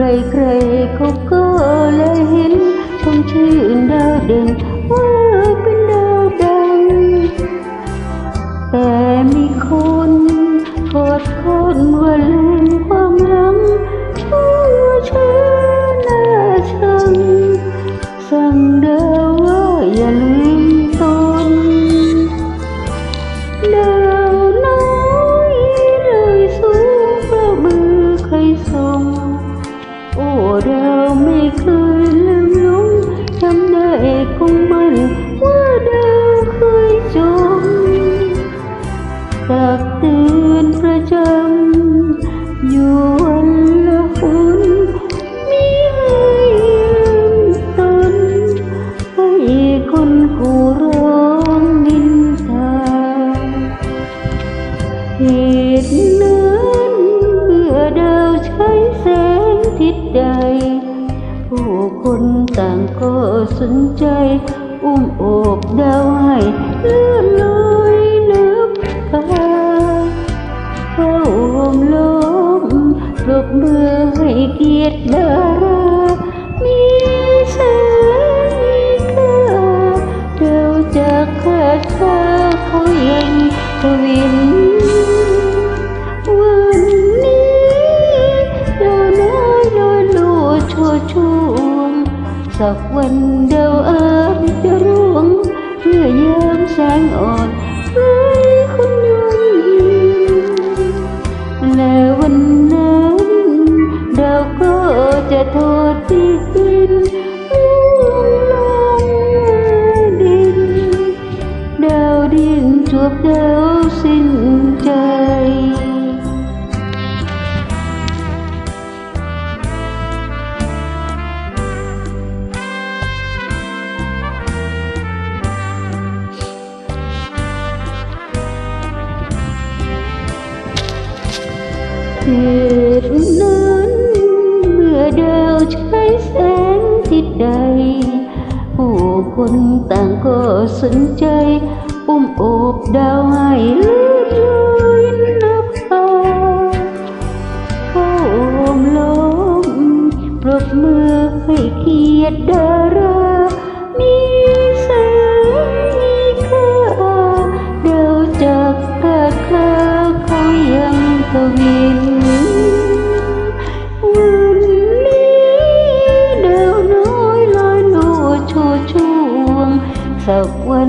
ใครๆเขาก็เลยเห็นชมชื่นดาวเด่นว่าเป็นดาวดังแต่ ตักเตือนประจำอยู่วันละคนมีให้ยืมตนให้คนกูร้องนินทาเหตุนั้นเมื่อดาวใช้แสงทิศใด ผู้คนต่างก็สนใจ อุ้มโอบดาวให้เลื่อนล ปรบมือให้เกียรติดารามีแสงมีค่าดาวจากขาดฟ้าเขายังทวินวันนี้ดาวน้อยลอยลู่ชั่วช่วงสักวันเดาวอาจจะร่วงเพื่อยามแสงอ่อนไร้คนยนและวันนั้น จะโทษที่ดินร่วงล แสงทิศใด ผู้คนต่างก็สนใจ อุ้มโอบดาวให้ลื่อนลอยนับตาเข้าโอมล้อมปรบมือให้เกียรติดารามี สักวั